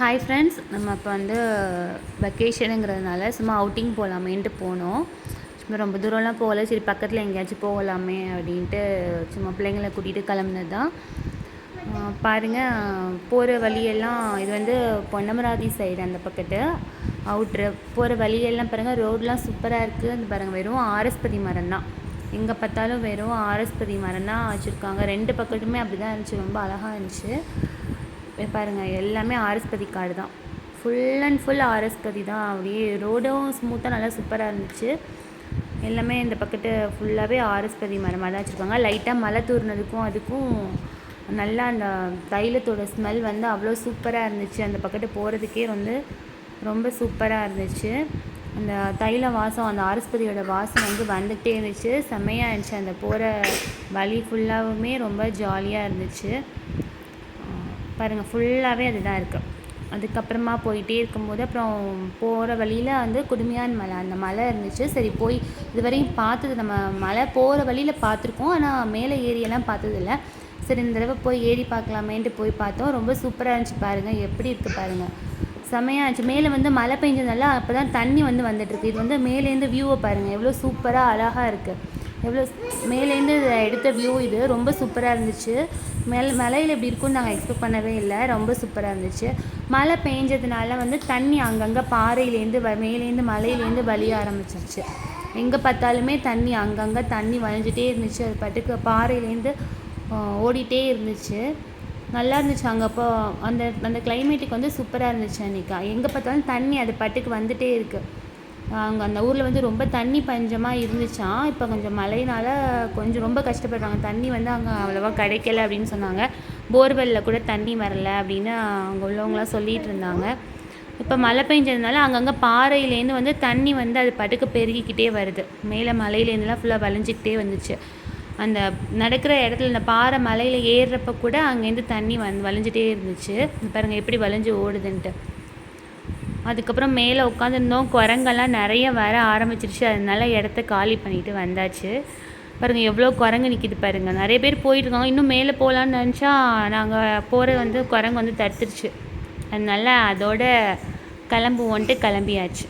Hi friends நம்ம இப்போ வந்து வெக்கேஷனுங்கிறதுனால சும்மா அவுட்டிங் போகலாமேன்ட்டு போனோம். சும்மா ரொம்ப தூரம்லாம் போகல சரி பக்கத்தில் எங்கேயாச்சும் போகலாமே அப்படின்ட்டு சும்மா பிள்ளைங்களை கூட்டிகிட்டு கிளம்புனது தான் பாருங்கள் போகிற வழியெல்லாம் இது வந்து பொன்னமராதி சைடு அந்த பக்கத்து அவுட்ரு போகிற வழியெல்லாம் பாருங்கள் ரோடெலாம் சூப்பராக இருக்குது அந்த பாருங்கள் வெறும் ஆரஸ்பதி மரம் தான். எங்கே பார்த்தாலும் வெறும் ஆரஸ்பதி மரம் தான் வச்சுருக்காங்க. ரெண்டு பக்கத்துமே அப்படி தான் இருந்துச்சு ரொம்ப அழகாக இருந்துச்சு. பாருங்கள் எல்லாமே ஆரஸ்பதி காடு தான். ஃபுல் அண்ட் ஃபுல் ஆரஸ்பதி தான். அப்படியே ரோடும் ஸ்மூத்தாக நல்லா சூப்பராக இருந்துச்சு. எல்லாமே இந்த பக்கத்து ஃபுல்லாகவே ஆரஸ்பதி மரமாக தான் வச்சுருக்காங்க லைட்டாக மழை தூர்னதுக்கும் அதுக்கும் நல்லா அந்த தைலத்தோட ஸ்மெல் வந்து அவ்வளோ சூப்பராக இருந்துச்சு. அந்த பக்கத்து போகிறதுக்கே வந்து ரொம்ப சூப்பராக இருந்துச்சு. அந்த தைல வாசம் அந்த ஆரஸ்பதியோட வாசம் வந்து வந்துகிட்டே இருந்துச்சு. செம்மையாக இருந்துச்சு. அந்த போகிற வழி ஃபுல்லாகவுமே ரொம்ப ஜாலியாக இருந்துச்சு. பாருங்கள் ஃபுல்லாகவே அதுதான் இருக்குது அதுக்கப்புறமா போயிட்டே இருக்கும்போது அப்புறம் போகிற வழியில் வந்து குடுமையான் மலை அந்த மலை இருந்துச்சு. சரி போய் இது வரையும் பார்த்தது நம்ம மலை போகிற வழியில் பார்த்துருக்கோம். ஆனால் மேலே ஏரியெல்லாம் பார்த்ததில்ல. சரி இந்த தடவை போய் ஏறி பார்க்கலாமேன்ட்டு போய் பார்த்தோம். ரொம்ப சூப்பராக இருந்துச்சு பாருங்கள் எப்படி இருக்குது பாருங்கள் செமையாக இருந்துச்சு. மேலே வந்து மழை பெஞ்சதுனால அப்போ தான் தண்ணி வந்து வந்துட்டுருக்கு இது வந்து மேலேருந்து வியூவை பாருங்கள் எவ்வளோ சூப்பராக அழகாக இருக்குது எவ்வளோ மேலேருந்து எடுத்த வியூ இது. ரொம்ப சூப்பராக இருந்துச்சு. மேல் மலையில் இப்படி இருக்கும்னு நாங்கள் எக்ஸ்பெக்ட் பண்ணவே இல்லை. ரொம்ப சூப்பராக இருந்துச்சு. மழை பெஞ்சதுனால வந்து தண்ணி அங்கங்கே பாறையிலேருந்து வ மேலேருந்து மலையிலேருந்து வழிய ஆரம்பிச்சிருச்சு. எங்கே பார்த்தாலுமே தண்ணி அங்கங்கே தண்ணி வளைஞ்சிட்டே இருந்துச்சு. அது பாட்டுக்கு பாறையிலேருந்து ஓடிட்டே இருந்துச்சு. நல்லா இருந்துச்சு அங்கே அப்போ. அந்த அந்த கிளைமேட்டுக்கு வந்து சூப்பராக இருந்துச்சு அன்றைக்கா எங்கே பார்த்தாலும் தண்ணி அது பாட்டுக்கு வந்துகிட்டே இருக்குது அங்கே அந்த ஊரில் வந்து ரொம்ப தண்ணி பஞ்சமாக இருந்துச்சாம். இப்போ கொஞ்சம் மழையினால் கொஞ்சம் ரொம்ப கஷ்டப்படுறாங்க. தண்ணி வந்து அங்கே அவ்வளோவா கிடைக்கல அப்படின்னு சொன்னாங்க. போர்வெல்லில் கூட தண்ணி வரல அப்படின்னு அங்கே உள்ளவங்களாம் சொல்லிகிட்டு இருந்தாங்க. இப்போ மழை பெஞ்சதுனால அங்கங்கே பாறையிலேருந்து வந்து தண்ணி வந்து அது பட்டுக்கு பெருகிக்கிட்டே வருது. மேலே மலையிலேருந்துலாம் ஃபுல்லாக வளைஞ்சிக்கிட்டே வந்துச்சு. அந்த நடக்கிற இடத்துல இந்த பாறை மலையில் ஏறுறப்ப கூட அங்கேருந்து தண்ணி வந் வளைஞ்சிட்டே இருந்துச்சு. பாருங்கள் எப்படி வளைஞ்சு ஓடுதுன்ட்டு. அதுக்கப்புறம் மேலே உட்காந்துருந்தோம். குரங்கெல்லாம் நிறைய வர ஆரம்பிச்சிருச்சு. அதனால இடத்த காலி பண்ணிட்டு வந்தாச்சு. பாருங்கள் எவ்வளோ குரங்கு நிற்கிது பாருங்கள் நிறைய பேர் போயிட்டுருக்காங்க இன்னும் மேலே போகலான்னு நினச்சா நாங்கள் போகிற வந்து குரங்கு வந்து தடுத்துருச்சு. அதனால அதோட கிளம்புவோன்ட்டு கிளம்பியாச்சு.